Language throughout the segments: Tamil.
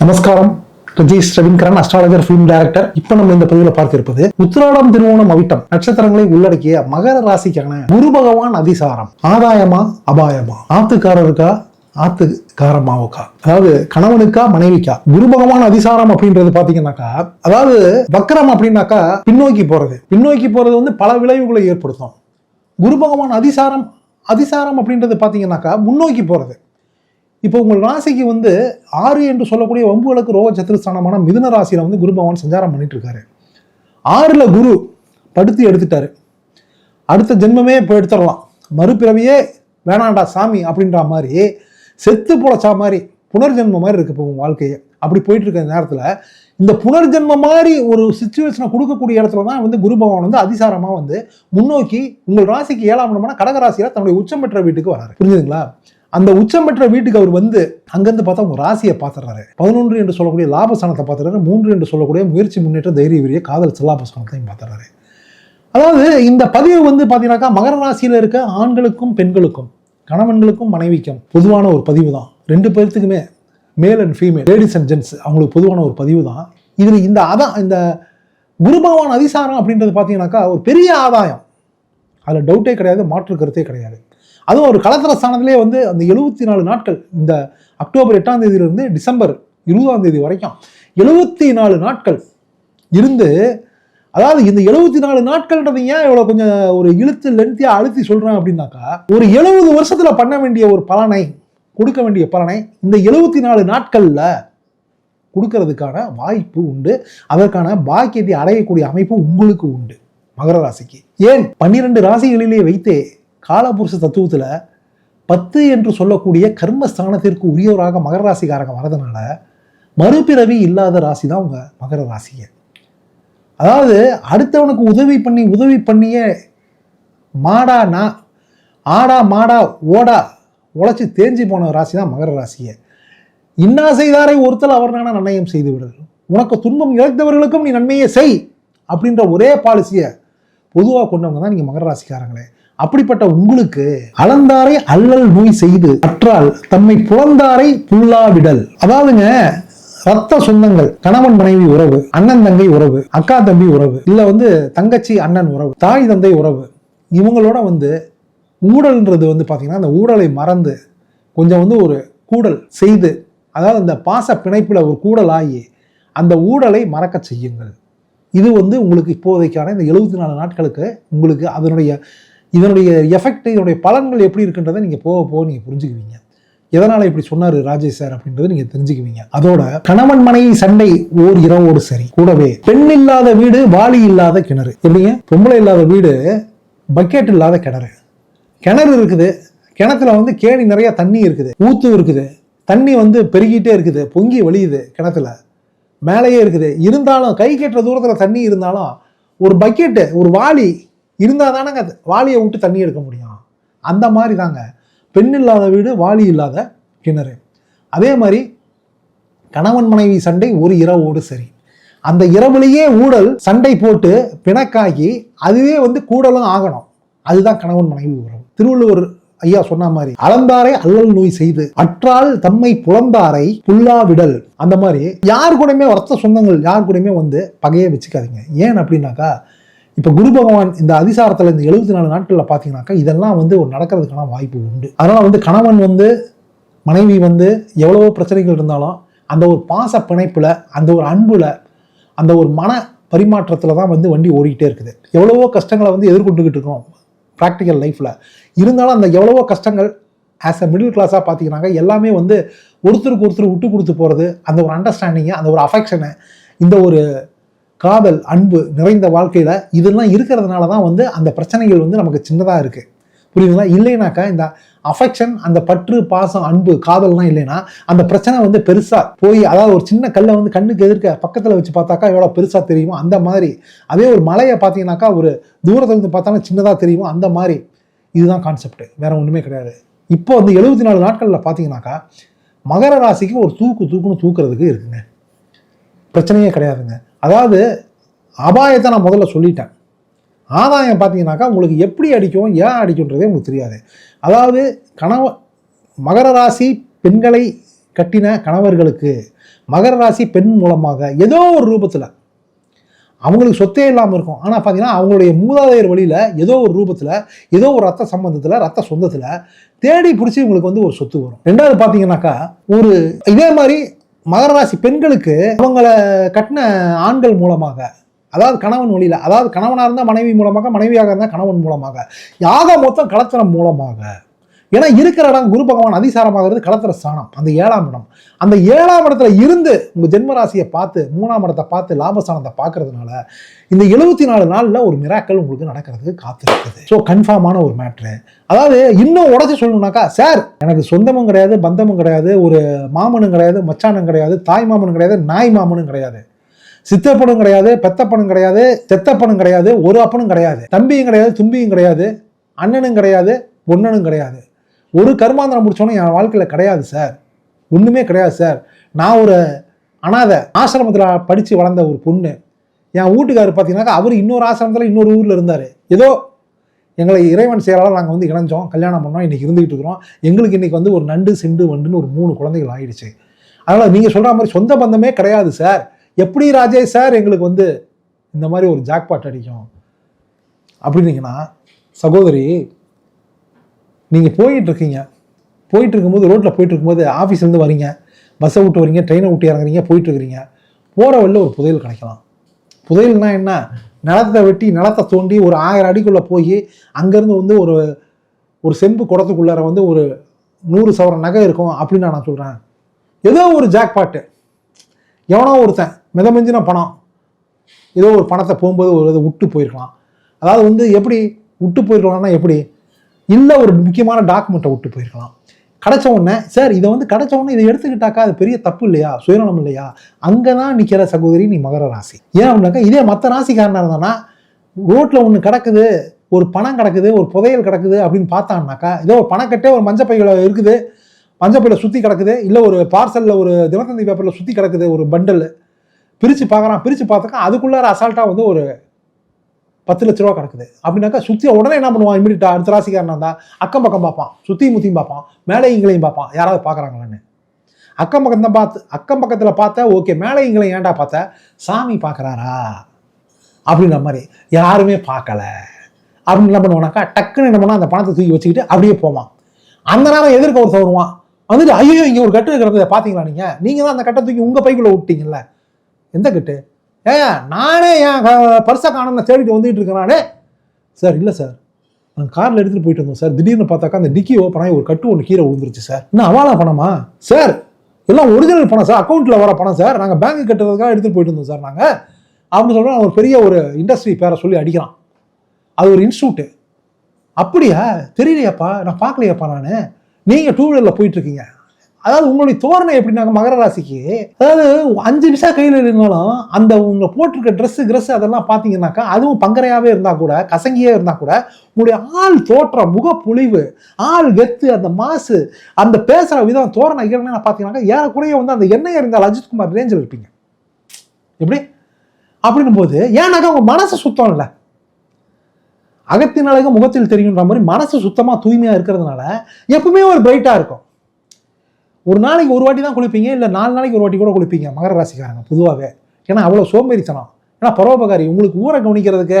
நமஸ்காரம். Rajesh Ravindran astrologer film director இப்ப நம்ம இந்த பதிவில் பார்த்திருப்பது உத்திராடம் திருவோணம் அவிட்டம். நட்சத்திரங்களை உள்ளடக்கிய மகர ராசிக்கான குரு பகவான் அதிசாரம். ஆதாயமா அபாயமா? ஆத்துக்காரருக்கா ஆத்து காரமாவுக்கா அதாவது கணவனுக்கா மனைவிக்கா? குரு பகவான் அதிசாரம் அப்படின்றது பாத்தீங்கன்னாக்கா அதாவது வக்கரம் அப்படின்னாக்கா பின்னோக்கி போறது. பின்னோக்கி போறது வந்து பல விளைவுகளை ஏற்படுத்தும். குரு பகவான் அதிசாரம் அதிசாரம் அப்படின்றது பாத்தீங்கன்னாக்கா முன்னோக்கி போறது. இப்போ உங்கள் ராசிக்கு வந்து ஆறு என்று சொல்லக்கூடிய ஒம்புகளுக்கு ரோக சத்துருஸ்தானமான மிதுன ராசியில் வந்து குரு பகவான் சஞ்சாரம் பண்ணிட்டு இருக்காரு ஆறில் குரு படுத்து எடுத்துட்டாரு. அடுத்த ஜென்மமே இப்போ எடுத்துடலாம். மறுபிறவியே வேணாண்டா சாமி அப்படின்ற மாதிரி செத்து பொழைச்சா மாதிரி புனர்ஜென்மம் மாதிரி இருக்கு இப்போ உங்கள் வாழ்க்கையை. அப்படி போயிட்டு இருக்க நேரத்தில் இந்த புனர்ஜென்ம மாதிரி ஒரு சுச்சுவேஷனை கொடுக்கக்கூடிய இடத்துல தான் வந்து குரு பகவான் வந்து அதிசாரமாக வந்து முன்னோக்கி உங்கள் ராசிக்கு ஏழாம் இடமான கடக ராசியில் தன்னுடைய உச்சம் பெற்ற வீட்டுக்கு வராரு. புரிஞ்சுதுங்களா? அந்த உச்சம் பெற்ற வீட்டுக்கு அவர் வந்து அங்கேருந்து பார்த்தா அவங்க ராசியை பார்த்துறாரு. பதினொன்று என்று சொல்லக்கூடிய லாபஸ்தானத்தை பார்த்துறாரு. மூன்று என்று சொல்லக்கூடிய முயற்சி முன்னேற்ற தைரிய வீரிய காதல் செல்லாபஸ்தானத்தையும் பார்த்துறாரு. அதாவது இந்த பதிவு வந்து பார்த்தீங்கன்னாக்கா மகர ராசியில் இருக்க ஆண்களுக்கும் பெண்களுக்கும் கணவன்களுக்கும் மனைவிக்கும் பொதுவான ஒரு பதிவு தான். ரெண்டு பேர்த்துக்குமே male and female ladies and gents அவங்களுக்கு பொதுவான ஒரு பதிவு தான். இதில் இந்த அதான் இந்த குரு பகவான் அதிசாரம் அப்படின்றது பார்த்தீங்கன்னாக்கா ஒரு பெரிய ஆதாயம். அதில் டவுட்டே கிடையாது மாற்று கருத்தே கிடையாது. அதுவும் ஒரு கலத்தர ஸ்தானத்திலே வந்து அந்த எழுபத்தி நாலு நாட்கள் இந்த அக்டோபர் எட்டாம் தேதியிலிருந்து டிசம்பர் இருபதாம் தேதி வரைக்கும் எழுபத்தி நாலு நாட்கள் இருந்து அதாவது இந்த எழுபத்தி நாலு நாட்கள்ன்றது ஏன் இவ்வளோ கொஞ்சம் ஒரு இழுத்து லென்த்தியாக அழுத்தி சொல்கிறேன் அப்படின்னாக்கா ஒரு எழுபது வருஷத்தில் பண்ண வேண்டிய ஒரு பலனை கொடுக்க வேண்டிய பலனை இந்த எழுபத்தி நாலு நாட்களில் கொடுக்கறதுக்கான வாய்ப்பு உண்டு. அதற்கான பாக்கியத்தை அடையக்கூடிய அமைப்பு உங்களுக்கு உண்டு மகர ராசிக்கு. ஏன்? பன்னிரெண்டு ராசிகளிலே வைத்தே காலபுருஷ தத்துவத்தில் பத்து என்று சொல்லக்கூடிய கர்மஸ்தானத்திற்கு உரியவராக மகர ராசிக்காரங்க வரதுனால மறுபிறவி இல்லாத ராசி தான் உங்கள் மகர ராசியை அதாவது அடுத்தவனுக்கு உதவி பண்ணி உதவி பண்ணிய மாடா நா ஆடா மாடா ஓடா உழைச்சி தேஞ்சி போன ராசி தான் மகர ராசியை இன்னா செய்தாரை ஒருத்தல் அவர் நான நன்னயம் செய்து விடுறது உனக்கு துன்பம் இழைத்தவர்களுக்கும் நீ நன்மையை செய் அப்படின்ற ஒரே பாலிசியை பொதுவாக கொண்டவங்க தான் நீங்கள் மகர ராசிக்காரங்களே. அப்படிப்பட்ட உங்களுக்கு அளந்தாரை அல்லல் நோய் செய்து அற்றால் தம்மை புலந்தாரை புல்லாவிடல். அதாவதுங்க ரத்த சொந்தங்கள் கணவன் மனைவி உறவு அண்ணன் தங்கை உறவு அக்கா தம்பி உறவு இல்ல வந்து தங்கச்சி அண்ணன் உறவு தாய் தந்தை உறவு இவங்களோட வந்து ஊழல்ன்றது வந்து பார்த்தீங்கன்னா அந்த ஊழலை மறந்து கொஞ்சம் வந்து ஒரு கூடல் செய்து அதாவது அந்த பாச பிணைப்பில் ஒரு கூடலாகி அந்த ஊழலை மறக்க செய்யுங்கள். இது வந்து உங்களுக்கு இப்போதைக்கான இந்த எழுபத்தி நாலு நாட்களுக்கு உங்களுக்கு அதனுடைய இதனுடைய எஃபெக்ட் இதனுடைய பலன்கள் எப்படி இருக்குன்றதை நீங்கள் போக போக நீங்கள் புரிஞ்சுக்குவீங்க. எதனால் இப்படி சொன்னார் ராஜேஷ் சார் அப்படின்றத நீங்கள் தெரிஞ்சுக்குவீங்க. அதோட கணவன் மனைவி சண்டை ஓர் இரவோடு சரி. கூடவே பெண் இல்லாத வீடு வாளி இல்லாத கிணறு. எப்படிங்க? பொம்பளை இல்லாத வீடு பக்கெட் இல்லாத கிணறு. கிணறு இருக்குது. கிணத்துல வந்து கேணி நிறைய தண்ணி இருக்குது. ஊத்து இருக்குது. தண்ணி வந்து பெருகிட்டே இருக்குது. பொங்கி வழியுது கிணத்துல. மேலேயே இருக்குது. இருந்தாலும் கை கெட்டுற தூரத்தில் தண்ணி இருந்தாலும் ஒரு பக்கெட்டு ஒரு வாளி இருந்தால் தானங்க அது? வாளியை விட்டு தண்ணி எடுக்க முடியும். அந்த மாதிரி தாங்க பெண் இல்லாத வீடு வாளி இல்லாத கிணறு. அதே மாதிரி கணவன் மனைவி சண்டை ஒரு இரவோடு சரி. அந்த இரவுலேயே ஊழல் சண்டை போட்டு பிணக்காகி அதுவே வந்து கூடலும் ஆகணும். அதுதான் கணவன் மனைவி உறவு. திருவள்ளுவர் ஐயா சொன்ன மாதிரி அளந்தாரை அல்லல் நோய் செய்து அற்றால் தம்மை புலந்தாரை புல்லாவிடல். அந்த மாதிரி யார் கூடயுமே ஒருத்த சொந்தங்கள் யார் கூடயுமே வந்து பகையை வச்சுக்காதீங்க. ஏன் அப்படின்னாக்கா இப்போ குரு பகவான் இந்த அதிசாரத்தில் இந்த எழுபத்தி நாலு நாட்களில் பார்த்தீங்கன்னாக்கா இதெல்லாம் வந்து ஒரு நடக்கிறதுக்கான வாய்ப்பு உண்டு. அதனால் வந்து கணவன் வந்து மனைவி வந்து எவ்வளவோ பிரச்சனைகள் இருந்தாலும் அந்த ஒரு பாச பிணைப்பில் அந்த ஒரு அன்புல அந்த ஒரு மன பரிமாற்றத்தில் தான் வந்து வண்டி ஓடிக்கிட்டே இருக்குது. எவ்வளவோ கஷ்டங்களை வந்து எதிர்கொண்டுகிட்டு இருக்கோம் ப்ராக்டிக்கல் லைஃப்பில் இருந்தாலும் அந்த எவ்வளவோ கஷ்டங்கள் ஆஸ் அ மிடில் கிளாஸாக பார்த்தீங்கன்னாக்கா எல்லாமே வந்து ஒருத்தருக்கு ஒருத்தர் விட்டு கொடுத்து போகிறது அந்த ஒரு அண்டர்ஸ்டாண்டிங்கு அந்த ஒரு அஃபெக்ஷனு இந்த ஒரு காதல் அன்பு நிறைந்த வாழ்க்கையில் இதெல்லாம் இருக்கிறதுனால தான் வந்து அந்த பிரச்சனைகள் வந்து நமக்கு சின்னதாக இருக்குது புரியுதுங்களா? இல்லைனாக்கா இந்த அஃபெக்ஷன் அந்த பற்று பாசம் அன்பு காதல்லாம் இல்லைன்னா அந்த பிரச்சனை வந்து பெருசாக போய் அதாவது ஒரு சின்ன கல்லை வந்து கண்ணுக்கு எதிர்க்க பக்கத்தில் வச்சு பார்த்தாக்கா எவ்வளோ பெருசாக தெரியுமோ அந்த மாதிரி. அதே ஒரு மலையை பார்த்தீங்கன்னாக்கா ஒரு தூரத்தில் இருந்து பார்த்தாலும் சின்னதாக தெரியுமோ அந்த மாதிரி. இதுதான் கான்செப்ட் வேற ஒன்றுமே கிடையாது. இப்போ வந்து எழுபத்தி நாலு நாட்களில் பார்த்தீங்கன்னாக்கா மகர ராசிக்கு ஒரு தூக்கு தூக்குன்னு தூக்குறதுக்கு இருக்குங்க. பிரச்சனையே கிடையாதுங்க. அதாவது அபாயத்தை நான் முதல்ல சொல்லிட்டேன். ஆதாயம் பார்த்தீங்கன்னாக்கா உங்களுக்கு எப்படி அடிக்கும் ஏன் அடிக்கும்ன்றதே உங்களுக்கு தெரியாது. அதாவது கணவ மகர ராசி பெண்களை கட்டின கணவர்களுக்கு மகர ராசி பெண் மூலமாக ஏதோ ஒரு ரூபத்தில் அவங்களுக்கு சொத்தே இல்லாமல் இருக்கும். ஆனால் பார்த்தீங்கன்னா அவங்களுடைய மூதாதையர் வழியில் ஏதோ ஒரு ரூபத்தில் ஏதோ ஒரு ரத்த சம்பந்தத்தில் ரத்த சொந்தத்தில் தேடி பிடிச்சி உங்களுக்கு வந்து ஒரு சொத்து வரும். ரெண்டாவது பார்த்தீங்கன்னாக்கா ஒரு இதே மாதிரி மகர ராசி பெண்களுக்கு அவங்கள கட்டின ஆண்கள் மூலமாக அதாவது கணவன் வழியில் அதாவது கணவனாக இருந்தால் மனைவி மூலமாக மனைவியாக இருந்தால் கணவன் மூலமாக யாக மொத்தம் கலத்திரம் மூலமாக ஏன்னா இருக்கிற இடம் குரு பகவான் அதிசாரமாகிறது கலத்திர ஸ்தானம் அந்த ஏழாம் இடம். அந்த ஏழாம் இடத்துல இருந்து உங்கள் ஜென்மராசியை பார்த்து மூணாம் இடத்தை பார்த்து லாபஸ்தானத்தை பார்க்கறதுனால இந்த எழுபத்தி நாலு நாளில் ஒரு மிராக்கள் உங்களுக்கு நடக்கிறதுக்கு காத்திருக்குது. ஸோ கன்ஃபார்மான ஒரு மேட்ரு அதாவது இன்னும் உடச்சி சொல்லணும்னாக்கா சார் எனக்கு சொந்தமும் கிடையாது பந்தமும் கிடையாது ஒரு மாமனும் கிடையாது மச்சானும் கிடையாது தாய் மாமனும் கிடையாது நாய் மாமனும் கிடையாது. சித்தப்பனும் கிடையாது பெத்தப்பனும் கிடையாது செத்தப்பனும் கிடையாது ஒரு அப்பனும் கிடையாது. தம்பியும் கிடையாது தும்பியும் கிடையாது அண்ணனும் கிடையாது பொண்ணனும் கிடையாது. ஒரு கர்மாந்திரம் முடிச்சோன்னு என் வாழ்க்கையில் கிடையாது சார். ஒன்றுமே கிடையாது சார். நான் ஒரு அனாதை ஆசிரமத்தில் படித்து வளர்ந்த ஒரு பொண்ணு. என் வீட்டுக்காரர் பார்த்தீங்கன்னாக்கா அவர் இன்னொரு ஆசிரமத்தில் இன்னொரு ஊரில் இருந்தார். ஏதோ எங்களை இறைவன் செயலால் நாங்கள் வந்து இணைஞ்சோம் கல்யாணம் பண்ணோம் இன்றைக்கி இருந்துகிட்டு இருக்கிறோம். எங்களுக்கு இன்றைக்கி வந்து ஒரு நண்டு சிண்டு வண்டுன்னு ஒரு மூணு குழந்தைகள் ஆயிடுச்சு. அதனால் நீங்கள் சொல்கிற மாதிரி சொந்த பந்தமே கிடையாது சார். எப்படி ராஜேஷ் சார் எங்களுக்கு வந்து இந்த மாதிரி ஒரு ஜாக்பாட் அடிக்கும்? அப்படின்னீங்கன்னா சகோதரி நீங்கள் போயிட்டுருக்கீங்க. போயிட்டு இருக்கும்போது ரோட்டில் போயிட்டு இருக்கும்போது ஆஃபீஸ்லேருந்து வரீங்க பஸ்ஸை விட்டு வரீங்க ட்ரெயினை விட்டு இறங்குறீங்க போயிட்டுருக்கிறீங்க. போகிற வழியில் ஒரு புதையல் கிடைக்கலாம். புதையல்னா என்ன? நிலத்தை வெட்டி நிலத்தை தோண்டி ஒரு ஆயிரம் அடிக்குள்ளே போய் அங்கேருந்து வந்து ஒரு ஒரு செம்பு குடத்துக்குள்ளார வந்து ஒரு நூறு சவரம் நகை இருக்கும் அப்படின்னு நான் சொல்கிறேன் ஏதோ ஒரு ஜாக்பாட்டு எவனோ ஒருத்தன் மிதமிஞ்சின பணம். ஏதோ ஒரு பணத்தை போகும்போது ஒரு இதை விட்டு போயிருக்கலாம். அதாவது வந்து எப்படி விட்டு போயிருக்கலாம்னா எப்படி? இல்லை ஒரு முக்கியமான டாக்குமெண்ட்டை விட்டு போயிருக்கலாம். கிடச்ச உடனே சார் இதை வந்து கிடச்ச உடனே இதை எடுத்துக்கிட்டாக்கா அது பெரிய தப்பு இல்லையா? சுயநலம் இல்லையா? அங்கே தான் நிற்கிற சகோதரி நீ மகர ராசி. ஏன் அப்படின்னாக்கா இதே மற்ற ராசிக்காரனாக இருந்தானா ரோட்டில் ஒன்று கிடக்குது ஒரு பணம் கிடக்குது ஒரு புதையல் கிடக்குது அப்படின்னு பார்த்தான்னாக்கா ஏதோ ஒரு பணக்கட்டே ஒரு மஞ்சப்பையில் இருக்குது மஞ்சப்பையில் சுற்றி கிடக்குது இல்லை ஒரு பார்சலில் ஒரு தினத்தந்தி பேப்பரில் சுற்றி கிடக்குது ஒரு பண்டல் பிரித்து பார்க்குறான் பிரித்து பார்த்தாக்கா அதுக்குள்ளார அசால்ட்டாக வந்து ஒரு பத்து லட்ச ரூபா கிடக்குது. அப்படின்னாக்கா சுற்றி உடனே என்ன பண்ணுவான்? இமீடியட்டா அடுத்த ராசிக்காரனா இருந்தால் அக்கம் பக்கம் பார்ப்பான். சுற்றியும் முத்தியும் பார்ப்பான். மேலே இங்களையும் பார்ப்பான். யாராவது பார்க்குறாங்களான்னு. அக்கம் பக்கம் தான் பார்த்து அக்கம் பக்கத்தில் பார்த்தா ஓகே மேலே இங்களையும் ஏன்டா பார்த்த? சாமி பார்க்குறாரா? அப்படின்ற மாதிரி. யாருமே பார்க்கல. அப்படின்னு என்ன பண்ணுவோம்னாக்கா டக்குன்னு என்ன பண்ணா அந்த பணத்தை தூக்கி வச்சுக்கிட்டு அப்படியே போவான். அந்த நேரம் எதிர்க்க ஒருத்தர் வருவான். வந்துட்டு ஐயோ இங்கே ஒரு கட்டு இருக்கிறத பார்த்தீங்களா நீங்கள் நீங்கள் தான் அந்த கட்டை தூக்கி உங்கள் பைக்குள்ளே விட்டீங்கல்ல. எந்த கட்டு? ஏ நானே என் பர்ஸை காணோம்னு தேடிட்டு வந்துகிட்டு இருக்கிறானே சார் இல்லை சார். நாங்கள் காரில் எடுத்துகிட்டு போயிட்டு வந்தோம் சார். திடீர்னு பார்த்தாக்கா அந்த டிக்கி ஓப்பன் ஆகி ஒரு கட்டு ஒன்று கீரை விழுந்துருச்சு சார். இன்னும் அவாலா பணமா? சார் எல்லாம் ஒரிஜினல் பணம் சார். அக்கௌண்ட்டில் வர பணம் சார். நாங்கள் பேங்க் கட்டுறதுக்காக எடுத்துகிட்டு போயிட்டு வந்தோம் சார் நாங்கள் அப்படின்னு சொல்கிறோம் ஒரு பெரிய ஒரு இண்டஸ்ட்ரி பேரை சொல்லி அடிக்கிறான். அது ஒரு இன்ஸ்டியூட்டு அப்படியா? தெரியலையாப்பா. நான் பார்க்கலையாப்பா நான். நீங்கள் டூ வீலரில் போயிட்டு இருக்கீங்க. அதாவது உங்களுடைய தோரணை எப்படின்னாங்க மகர ராசிக்கு அதாவது அஞ்சு நிமிஷம் கையில் இருந்தாலும் அந்த உங்க போட்டிருக்க ட்ரெஸ்ஸு கிரெஸ் அதெல்லாம் பார்த்தீங்கன்னாக்கா அதுவும் பங்கரையாகவே இருந்தால் கூட கசங்கியே இருந்தால் கூட உங்களுடைய ஆள் தோற்றம் முகப்பொழிவு ஆள் வெத்து அந்த மாசு அந்த பேசுகிற விதம் தோரணை இறங்கினா பார்த்தீங்கன்னாக்கா ஏறக்குறைய வந்து அந்த எண்ணெய் இருந்தால் அஜித்குமார் ரேஞ்சில் இருப்பீங்க. எப்படி? அப்படின்னும் போது ஏன்னாக்கா உங்கள் மனசு சுத்தம் இல்லை. அகத்தின் அழகு முகத்தில் தெரியுன்ற மாதிரி மனசு சுத்தமாக தூய்மையாக இருக்கிறதுனால எப்பவுமே ஒரு பிரைட்டாக இருக்கும். ஒரு நாளைக்கு ஒரு வாட்டி தான் குளிப்பீங்க இல்லை நாலு நாளைக்கு ஒரு வாட்டி கூட குளிப்பீங்க மகர ராசிக்காரங்க பொதுவாகவே ஏன்னா அவ்வளோ சோம்பேறித்தனம். ஏன்னா பரோபகாரி உங்களுக்கு ஊரை கவனிக்கிறதுக்கு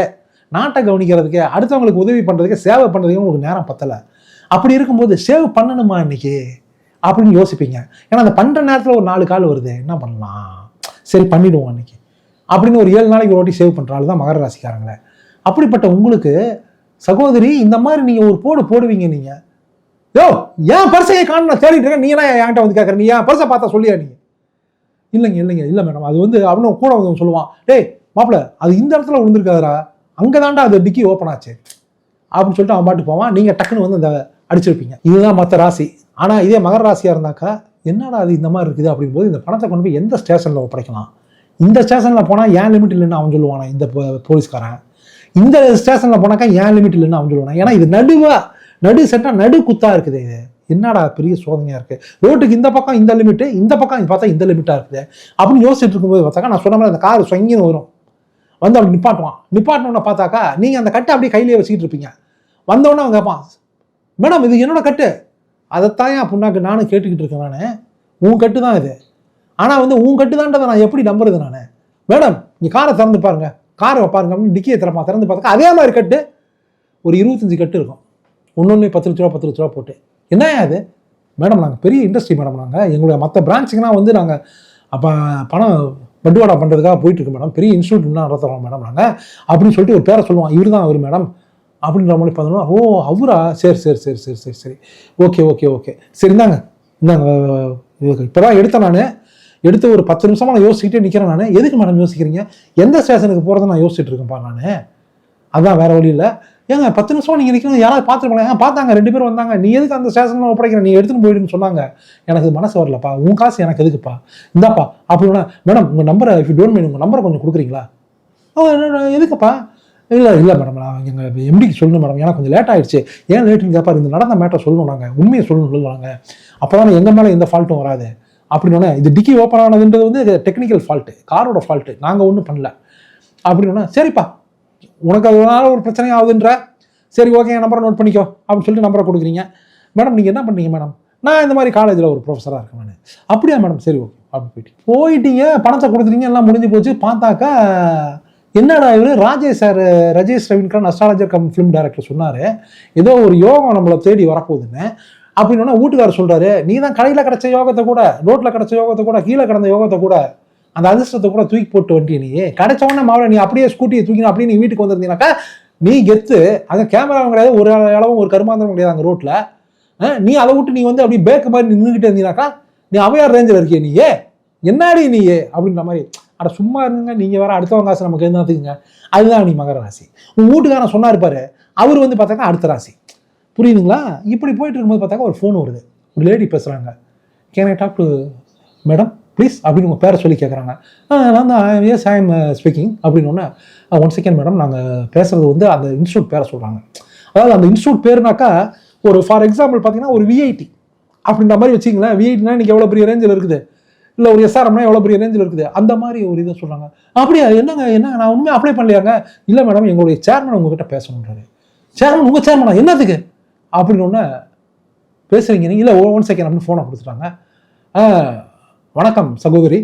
நாட்டை கவனிக்கிறதுக்கு அடுத்தவங்களுக்கு உதவி பண்ணுறதுக்கு சேவை பண்ணுறதுக்கு உங்களுக்கு நேரம் பத்தலை. அப்படி இருக்கும்போது சேவ் பண்ணணுமா இன்னைக்கு? அப்படின்னு யோசிப்பீங்க. ஏன்னா அந்த பண்ணுற நேரத்தில் ஒரு நாலு கால் வருது என்ன பண்ணலாம்? சரி பண்ணிவிடுவோம் அன்றைக்கி அப்படின்னு ஒரு ஏழு நாளைக்கு ஒரு வாட்டி சேவ் பண்ணுற ஆள் தான் மகர ராசிக்காரங்களே. அப்படிப்பட்ட உங்களுக்கு சகோதரி இந்த மாதிரி நீங்கள் ஒரு போடு போடுவீங்க நீங்கள் யோ ஏன் பர்சையை காணும் நான் தேடிட்டு இருக்கேன். நீ என்ன என்கிட்ட வந்து கேட்குற நீ ஏன் பர்சை பார்த்தா சொல்லியா நீ? இல்லைங்க இல்லைங்க இல்லை மேடம் அது வந்து அவனும் கூட வந்து சொல்லுவான். டேய் மாப்பிள அது இந்த இடத்துல விழுந்திருக்காதுடா. அங்கே தாண்டா அது டிக்கி ஓப்பன் ஆச்சு. அப்படின்னு சொல்லிட்டு அவன் பாட்டு போவான். நீங்கள் டக்குன்னு வந்து அந்த அடிச்சிருப்பீங்க. இதுதான் மற்ற ராசி. ஆனால் இதே மகர ராசியாக இருந்தாக்கா என்னடா அது இந்த மாதிரி இருக்குது அப்படிங்கும்போது இந்த பணத்தை கொண்டு போய் எந்த ஸ்டேஷனில் ஒப்படைக்கலாம்? இந்த ஸ்டேஷனில் போனால் ஏன் லிமிட் இல்லைன்னு அவன் சொல்லுவானா இந்த போ- போலீஸ்காரன்? இந்த ஸ்டேஷனில் போனாக்கா ஏன் லிமிட் இல்லைன்னு அவன் சொல்லுவானா? ஏன்னா இது நடுவாக நடு செட்டா நடு குத்தா இருக்குது. இது என்னடா பெரிய சோதனையாக இருக்குது ரோட்டுக்கு இந்த பக்கம் இந்த லிமிட்டு இந்த பக்கம் பார்த்தா இந்த லிமிட்டாக இருக்குது. அப்படின்னு யோசிச்சுட்டு இருக்கும்போது பார்த்தாக்கா நான் சொன்ன மாதிரி அந்த கார் சொங்கின்னு வரும். வந்து அப்படி நிப்பாட்டுவான். நிப்பாட்டினோன்னு பார்த்தாக்கா நீங்கள் அந்த கட்டை அப்படியே கையிலேயே வச்சுக்கிட்டு இருப்பீங்க. வந்தோடனே அவன் கேட்பான் மேடம் இது என்னோட கட்டு. அதைத்தான் என் புண்ணாக்கு நானும் கேட்டுக்கிட்டு இருக்கேன் நான். உன் கட்டு தான் இது. ஆனால் வந்து உன் கட்டு தான்றதை நான் எப்படி நம்புறது நான்? மேடம் நீ காரை திறந்து பாருங்க. காரை பாருங்க. அப்படின்னு டிக்கியை திறப்பான். திறந்து பார்த்தாக்கா அதே மாதிரி கட்டு. ஒரு இருபத்தஞ்சு கட்டு இருக்கும். ஒன்று பத்து லட்ச ரூபா பத்து லட்ச ரூபா போட்டு என்ன அது மேடம் நாங்கள் பெரிய இண்டஸ்ட்ரி மேடம் நாங்கள் எங்களுடைய மற்ற பிரான்ச்சுக்குலாம் வந்து நாங்கள் அப்போ பணம் பட்டுவாடா பண்ணுறதுக்காக போயிட்டு இருக்கு மேடம். பெரிய இன்ஸ்டியூட் நடத்துகிறோம் மேடம் நாங்கள் அப்படின்னு சொல்லிட்டு ஒரு பேரை சொல்லுவோம் இவர் தான் அவர் மேடம். அப்படின்ற மாதிரி பார்த்தோம்னா ஓ அவரா? சரி சரி சரி சரி சரி சரி. Okay okay okay. சரி இந்தாங்க. இந்தாங்க இப்போ தான் எடுத்தேன் நான். எடுத்து ஒரு பத்து நிமிஷமாக நான் யோசிச்சுட்டே நிற்கிறேன் நான். எதுக்கு மேடம் யோசிக்கிறீங்க? எந்த ஸ்டேஷனுக்கு போகிறத நான் யோசிச்சுட்டு இருக்கேன்ப்பா நான். அதான் வேறு வழி இல்லை. ஏங்க பத்து நிமிஷம் நீங்கள் நிற்கணும் யாராவது பார்த்துருப்பாங்க பார்த்தாங்க ரெண்டு பேரும் வந்தாங்க. நீ எதுக்கு அந்த ஸ்டேஷனில் ஒப்படைக்கிற? நீ எடுத்துன்னு போயிடுன்னு சொன்னாங்க. எனக்கு மனசு வரலப்பா. உன் காசு எனக்கு எதுக்குப்பா? இந்தாப்பா அப்படின்னா மேடம் உங்கள் நம்பரை இஃப் யூ டோன்ட் மீன் உங்கள் நம்பரை கொஞ்சம் கொடுக்குறீங்களா? ஓ எதுக்குப்பா? இல்லை இல்லை மேடம் நான் எங்கள் எம்டிக்கு சொல்லணும் மேடம். ஏன்னா கொஞ்சம் லேட் ஆகிடுச்சு ஏன் லேட்டுன்னு கேட்பாரு இந்த நடந்த மேட்டர் சொல்லணும் நாங்கள் உண்மையை சொல்லணும் சொல்லுவாங்க. அப்போ தான் எங்கள் மேலே எந்த ஃபால்ட்டும் வராது. அப்படின்னா இது டிக்கி ஓப்பன் ஆனதுன்றது வந்து டெக்னிக்கல் ஃபால்ட்டு காரோட ஃபால்ட்டு நாங்கள் ஒன்றும் பண்ணல. அப்படின்னா சரிப்பா. உனக்கு அதனால ஒரு பிரச்சனை ஆகுதுன்ற சரி ஓகே என் நம்பரை நோட் பண்ணிக்கோ அப்படின்னு சொல்லிட்டு நம்பரை கொடுக்குறீங்க. மேடம் நீங்கள் என்ன பண்ணீங்க மேடம் நான் இந்த மாதிரி காலேஜில் ஒரு ப்ரொஃபஸராக இருக்கேன் நான். அப்படியா மேடம் சரி ஓகே அப்படி போயிட்டு. போயிட்டீங்க பணத்தை கொடுத்துட்டீங்க எல்லாம் முடிஞ்சு போச்சு. பார்த்தாக்கா என்னடா இவர்? Rajesh sir Rajesh Ravindran astrologer come film director சொன்னார். ஏதோ ஒரு யோகம் நம்மளை தேடி வரப்போகுதுன்னு. அப்படின்னு வீட்டுக்காரர் சொல்கிறாரு நீ தான் கடையில் கிடச்ச யோகத்தை கூட ரோட்டில் கிடைச்ச யோகத்தை கூட கீழே கிடந்த யோகத்தை கூட அந்த அதிர்ஷ்டத்தை கூட தூக்கி போட்டு வண்டிய நீ கிடைச்ச மாவட்ட நீ அப்படியே ஸ்கூட்டியை தூக்கி அப்படியே நீ வீட்டுக்கு வந்திருந்தீங்கனாக்கா நீ கெத்து. அந்த கேமராவும் கிடையாது ஒரு அளவும் ஒரு கருமாந்திரம் கிடையாது அங்கே ரோட்டில் நீ அதை விட்டு நீ வந்து அப்படியே பேக்கு மாதிரி நின்றுக்கிட்டே இருந்தீங்கனாக்கா நீ அவையார் ரேஞ்சில் இருக்கிய நீயே. என்னாடி நீயே? அப்படின்ற மாதிரி. அட சும்மா இருங்க நீங்கள் வேற அடுத்தவங்க காசு நமக்கு என்னத்துக்குங்க அதுதான் நீ மகர ராசி. உன் வீட்டுக்காரன் சொன்னார் பாரு அவர் வந்து பார்த்தாக்கா அடுத்த ராசி. புரியுதுங்களா? இப்படி போயிட்டு இருக்கும்போது பார்த்தாக்கா ஒரு ஃபோன் வருது. ஒரு லேடி பேசுகிறாங்க can I talk to madam please அப்படின்னு உங்கள் பேரை சொல்லி கேட்குறாங்க நான் தான் எஸ் ஐ எம் ஸ்பீக்கிங் அப்படின்னு ஒன் செகண்ட் uh, மேடம் நாங்கள் பேசுகிறது வந்து அந்த இன்ஸ்டியூட் பேரை சொல்கிறாங்க அதாவது அந்த இன்ஸ்டியூட் பேருனாக்கா ஒரு ஃபார் எக்ஸாம்பிள் பார்த்தீங்கன்னா ஒரு விஐடி அப்படின்ற மாதிரி வச்சிங்களேன் விஐடினா இன்றைக்கி எவ்வளோ பெரிய ரேஞ்சில் இருக்குது? இல்லை ஒரு எஸ்ஆர்எம்னா எவ்வளோ பெரிய ரேஞ்சில் இருக்குது? அந்த மாதிரி ஒரு இதை சொல்கிறாங்க அப்படியா என்னங்க என்ன நான் உண்மையாக அப்ளை பண்ணலையாங்க? இல்லை மேடம் எங்களுடைய சேர்மன் உங்ககிட்ட பேசணுன்றாரு சேர்மன் உங்கள் சேர்மனா என்னதுக்கு? அப்படின்னு ஒன்று பேசுறீங்க நீங்கள் இல்லை ஒன் செகண்ட் அப்படின்னு ஃபோனை கொடுத்துட்டாங்க. ஆ, வணக்கம் சகோதரி.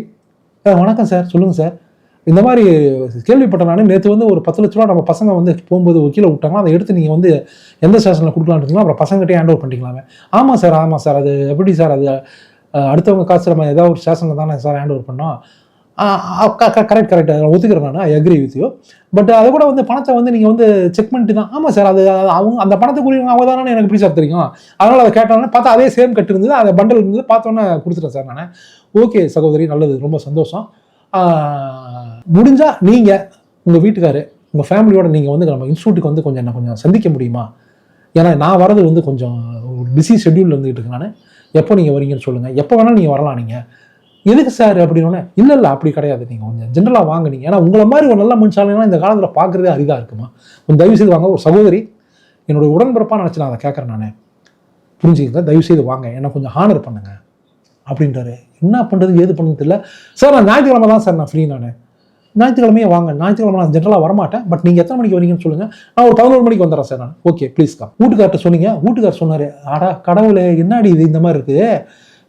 ஆ, வணக்கம் சார் சொல்லுங்கள் சார் இந்த மாதிரி கேள்விப்பட்ட நான். நேற்று வந்து ஒரு பத்து லட்ச ரூபா நம்ம பசங்க வந்து போகும்போது ஒரு கீழே விட்டாங்க அதை எடுத்து நீங்கள் வந்து எந்த ஸ்டேஷனில் கொடுக்கலான்னு அப்புறம் பசங்கள்கிட்டே ஹேண்ட் ஓவர் பண்ணிக்கலாமே. ஆமாம் சார் ஆமாம் சார் அது எப்படி சார் அது அடுத்தவங்க காசு நம்ம ஏதாவது ஒரு ஸ்டேஷனில் தானே சார் ஹேண்ட் ஓவர் பண்ணோம். கரெக்ட் கரெக்ட் அதை ஒத்துக்கிறேன் நான். I agree with you but அதை கூட வந்து பணத்தை வந்து நீங்கள் வந்து செக் பண்ணிட்டு தான். ஆமாம் சார் அது அவங்க அந்த பணத்துக்குரியவங்க அவங்க தானே எனக்கு எப்படி சார் தெரியும்? அதனால் அதை கேட்டோன்னே பார்த்தா அதே சேம் கட்டு இருந்தது. அந்த பண்டல் இருந்தது. பார்த்தோன்னே கொடுத்துட்டேன் சார் நான். ஓகே சகோதரி நல்லது ரொம்ப சந்தோஷம். முடிஞ்சால் முடிஞ்சா நீங்கள் உங்கள் வீட்டுக்காரு உங்கள் ஃபேமிலியோட நீங்கள் வந்து நம்ம இன்ஸ்டியூட்டுக்கு வந்து கொஞ்சம் என்ன கொஞ்சம் சந்திக்க முடியுமா? ஏன்னா நான் வரது வந்து கொஞ்சம் ஒரு பிஸி ஷெட்யூலில் இருந்துகிட்டு இருக்கேன் நான். எப்போ நீங்கள் வரீங்கன்னு சொல்லுங்கள் எப்போ வேணாலும் நீங்கள் வரலாம் நீங்கள் எதுக்கு சார் அப்படின்னோடனே இல்லை இல்லை அப்படி கிடையாது. நீங்கள் கொஞ்சம் ஜென்ரலாக வாங்க நீங்கள் ஏன்னா உங்களை மாதிரி ஒரு நல்ல மனுஷாலாம் இந்த காலத்தில் பார்க்குறதே அரிதாக இருக்குமா? கொஞ்சம் தயவு செய்து வாங்க. ஒரு சகோதரி என்னுடைய உடன்பிறப்பாக நினச்சி நான் அதை கேட்குறேன் நான். புரிஞ்சுக்கங்க. தயவு செய்து வாங்க. என்னை கொஞ்சம் ஹானர் பண்ணுங்கள் அப்படின்றாரு. என்ன பண்ணுறது ஏது பண்ணுறது தெரியல. சார் நான் ஞாயிற்றுக்கிழமை தான் சார் நான் ஃப்ரீ நான். ஞாயிற்றுக்கிழமையே வாங்க. ஞாயிற்றுக்கிழமை நான் ஜென்ரலாக வரமாட்டேன். பட் நீங்கள் எத்தனை மணிக்கு வரீங்கன்னு சொல்லுங்கள் நான் ஒரு பதினோரு மணிக்கு வந்துடுறேன் சார் நான். ஓகே ப்ளீஸ் கம் வீட்டுக்கார்ட்ட சொன்னீங்க. வீட்டுக்கார் சொன்னார் ஆடா கடவுளே என்னடி இது இந்த மாதிரி இருக்குது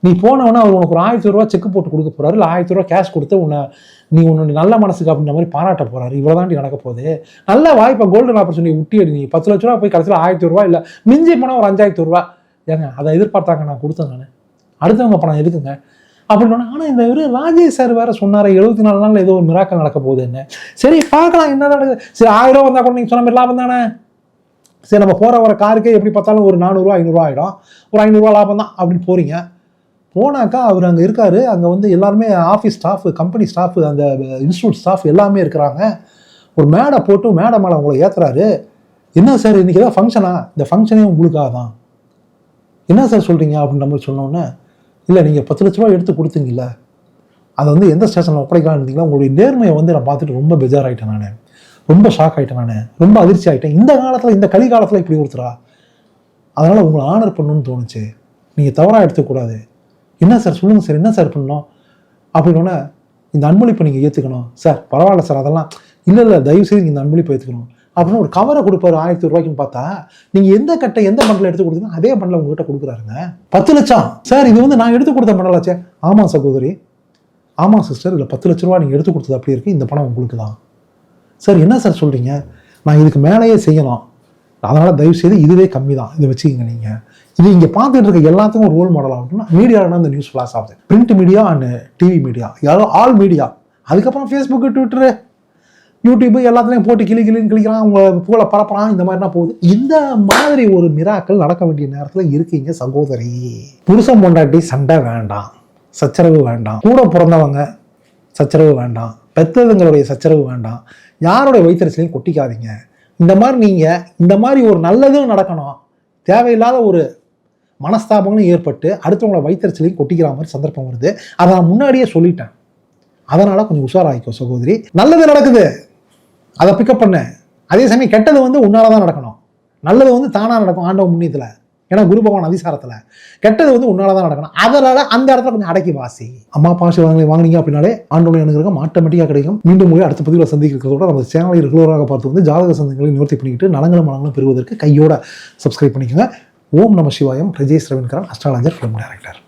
நீ போனவொன்னே அவர் உனக்கு ஒரு ஆயிரத்தி ரூபா செக் போட்டு கொடுக்க போகிறாரு இல்லை ஆயிரத்தி ரூபா கேஷ் கொடுத்து உன்னை நீ உன்னுடைய நல்ல மனசுக்கு அப்படின்ற மாதிரி பாராட்ட போறாரு. இவ்வளோதாண்டி நடக்க போகுது. நல்ல வாய்ப்பை கோல்டன் ஆப்பர்ச்சுனிட்டி விட்டி அடி நீ. பத்து லட்ச ரூபா போய் கடைசியில் ஆயிரத்தி ரூபா இல்லை மிஞ்சி போனால் ஒரு அஞ்சாயிரத்தி ரூபா ஏங்க அதை எதிர்பார்த்தாங்க நான் கொடுத்தேன் நான். அடுத்தவங்க பணம் எதுக்குங்க? அப்படின்னு ஆனால் இந்த இவர் ராஜேஷ் சார் வேற சொன்னார் எழுபத்தி நாலு நாளில் ஏதோ ஒரு மிராக்கள் நடக்க போகுது என்ன சரி பார்க்கலாம் என்ன நடக்குது? சரி ஆயிரம் ரூபா வந்தால் கூட நீங்கள் சொன்ன மாதிரி லாபம் தானே? சரி நம்ம போகிற வர காருக்கே எப்படி பார்த்தாலும் ஒரு நானூறுரூவா ஐநூறுரூவா ஆகிடும் ஒரு ஐநூறுரூவா லாபம் தான் அப்படின்னு போகிறீங்க போனாக்கா அவர் அங்கே இருக்கார் அங்கே வந்து எல்லாருமே ஆஃபீஸ் ஸ்டாஃப் கம்பெனி ஸ்டாஃபு அந்த இன்ஸ்டியூட் ஸ்டாஃப் எல்லாமே இருக்கிறாங்க. ஒரு மேடை போட்டு மேடை மேலே உங்களை ஏற்றுறாரு என்ன சார் இன்றைக்கி ஏதாவது ஃபங்க்ஷனா இந்த ஃபங்க்ஷனே உங்களுக்காக தான் என்ன சார் சொல்கிறீங்க அப்படின்ற மாதிரி சொன்னோன்னே இல்லை நீங்கள் பத்து லட்ச ரூபா எடுத்து கொடுத்தீங்கல்ல அதை வந்து எந்த ஸ்டேஷனில் ஒப்படைக்கலாம் இருந்தீங்களா உங்களுடைய நேர்மையை வந்து நான் பார்த்துட்டு ரொம்ப பெஜாராயிட்டேன் நான். ரொம்ப ஷாக் ஆகிட்டேன் நான். ரொம்ப அதிர்ச்சி ஆகிட்டேன் இந்த காலத்தில் இந்த கலி காலத்தில் இப்படி ஒருத்தரா? அதனால் உங்களை ஆனர் பண்ணணும்னு தோணுச்சு. நீங்கள் தவறாக எடுத்துக்கூடாது என்ன சார் சொல்லுங்கள் சார் என்ன சார் பண்ணணும்? அப்படின்னோடனே இந்த அன்பளிப்பை நீங்கள் ஏற்றுக்கணும் சார் பரவாயில்ல சார் அதெல்லாம் இல்லை இல்லை தயவு செய்து இந்த அன்பளிப்பை ஏற்றுக்கணும் அப்படின்னு ஒரு கவரை கொடுப்பாரு ஆயிரத்தி ரூபாய்க்குன்னு பார்த்தா நீங்கள் எந்த கட்டை எந்த பண்டில் எடுத்து கொடுத்தீங்க அதே பண்டில் உங்ககிட்ட கொடுக்குறாருங்க. பத்து லட்சம். சார் இது வந்து நான் எடுத்து கொடுத்த பண்டலாச்சே ஆமாம் சகோதரி. ஆமாம் சிஸ்டர் இதில் பத்து லட்ச ரூபா நீங்கள் எடுத்து கொடுத்தது அப்படி இருக்குது இந்த பணம் உங்களுக்கு தான். சார் என்ன சார் சொல்கிறீங்க நான் இதுக்கு மேலேயே செய்யலாம் அதனால் தயவு செய்து இதுவே கம்மி தான். இதை வச்சுக்கோங்க நீங்கள் இது இங்கே பார்த்துட்டு இருக்க எல்லாத்துக்கும் ஒரு ரோல் மாடல் ஆகட்டும்னா மீடியாவில் இந்த நியூஸ் ஃப்ளாஷ் ஆகுது? Print media and TV media யாரோ ஆல் மீடியா அதுக்கப்புறம் ஃபேஸ்புக்கு ட்விட்டரு யூடியூப் எல்லாத்துலேயும் போட்டு கிளி கிளின்னு கிளிக்கிறான் அவங்க புகழை பரப்புறான் இந்த மாதிரிலாம் போகுது. இந்த மாதிரி ஒரு மிராக்கள் நடக்க வேண்டிய நேரத்தில் இருக்கீங்க சகோதரி. புருஷன் பொண்டாட்டி சண்டை வேண்டாம். சச்சரவு வேண்டாம். கூட பிறந்தவங்க சச்சரவு வேண்டாம். பெத்ததுங்களுடைய சச்சரவு வேண்டாம். யாருடைய வயிற்றுச்சலையும் கொட்டிக்காதீங்க. இந்த மாதிரி நீங்கள் இந்த மாதிரி ஒரு நல்லதும் நடக்கணும். தேவையில்லாத ஒரு மனஸ்தாபங்களும் ஏற்பட்டு அடுத்தவங்கள வைத்தறிச்சலையும் கொட்டிக்கிற மாதிரி சந்தர்ப்பம் வருது. அதை நான் முன்னாடியே சொல்லிட்டேன். அதனால் கொஞ்சம் உஷாராயிக்கோ சகோதரி. நல்லது நடக்குது. அதை பிக்கப் பண்ணு. அதே சமயம் கெட்டது வந்து உன்னால தான் நடக்கணும். நல்லது வந்து தானாக நடக்கும் ஆண்டவ முன்னியத்தில் ஏன்னா குரு பகவான் அதிசாரத்தில். கெட்டது வந்து உன்னால தான் நடக்கணும். அதனால அந்த இடத்துல கொஞ்சம் அடக்கி வாசி. அம்மா பாசி வாங்கி வாங்கினீங்க அப்படின்னாலே ஆண்டோடைய அனுகிரகம் ஆட்டோமேட்டிக்காக கிடைக்கும். மீண்டும் போய் அடுத்த பதிவில் சந்திக்கிறதோட நம்ம சேனலை ரெகுலராக பார்த்து வந்து ஜாதக சந்தங்களை நிவர்த்தி பண்ணிக்கிட்டு நலங்களும் மலங்களும் பெறுவதற்கு கையோட சப்ஸ்கிரைப் பண்ணிக்கோங்க. ஓம் நம Sivayam. Rajesh Ravindran astrologer film director